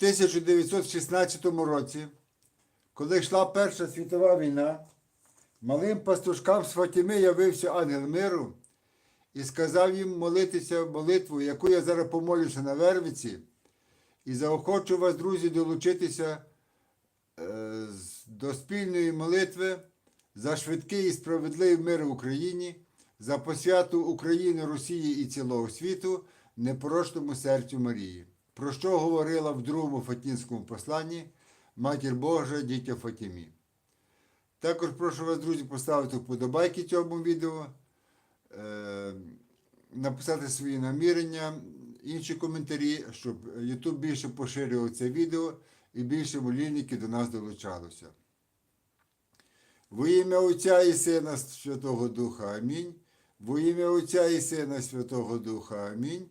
1916 році, коли йшла Перша світова війна, малим пастушкам з Фатіми явився ангел миру і сказав їм молитися молитву, яку я зараз помолюся на Вервиці, і заохочу вас, друзі, долучитися е, до спільної молитви за швидкий і справедливий мир в Україні, за посвяту України, Росії і цілого світу непорочному серцю Марії, про що говорила в другому Фатінському посланні Матір Божа дітя Фатімі. Також прошу вас, друзі, поставити вподобайки цьому відео, е, написати свої намірення, інші коментарі, щоб YouTube більше поширював це відео і більше молільників до нас долучалося. Во ім'я Отця і Сина Святого Духа Амінь. Во ім'я Отця і Сина Святого Духа Амінь.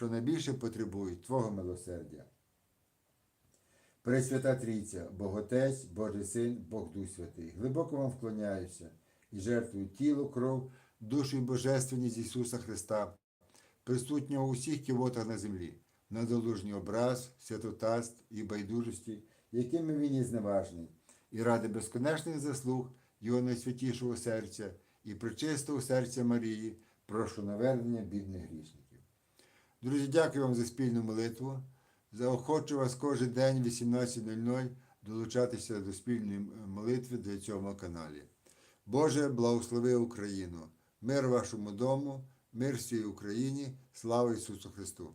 що найбільше потребують Твого милосердя. Пресвята Трійця, Бог Отець, Божий Син, Бог Дух Святий, глибоко вам вклоняюся і жертвую тіло, кров, душу і божественність Ісуса Христа, присутнього у всіх ківотах на землі, на долужній образ, святотатств і байдужості, якими він є зневажний, і ради безконечних заслуг Його найсвятішого серця і причистого серця Марії, прошу навернення бідних грішників. Друзі, дякую вам за спільну молитву. Заохочу вас кожен день в 18.00 долучатися до спільної молитви для цього каналі. Боже, благослови Україну! Мир вашому дому, мир всій Україні, слава Ісусу Христу!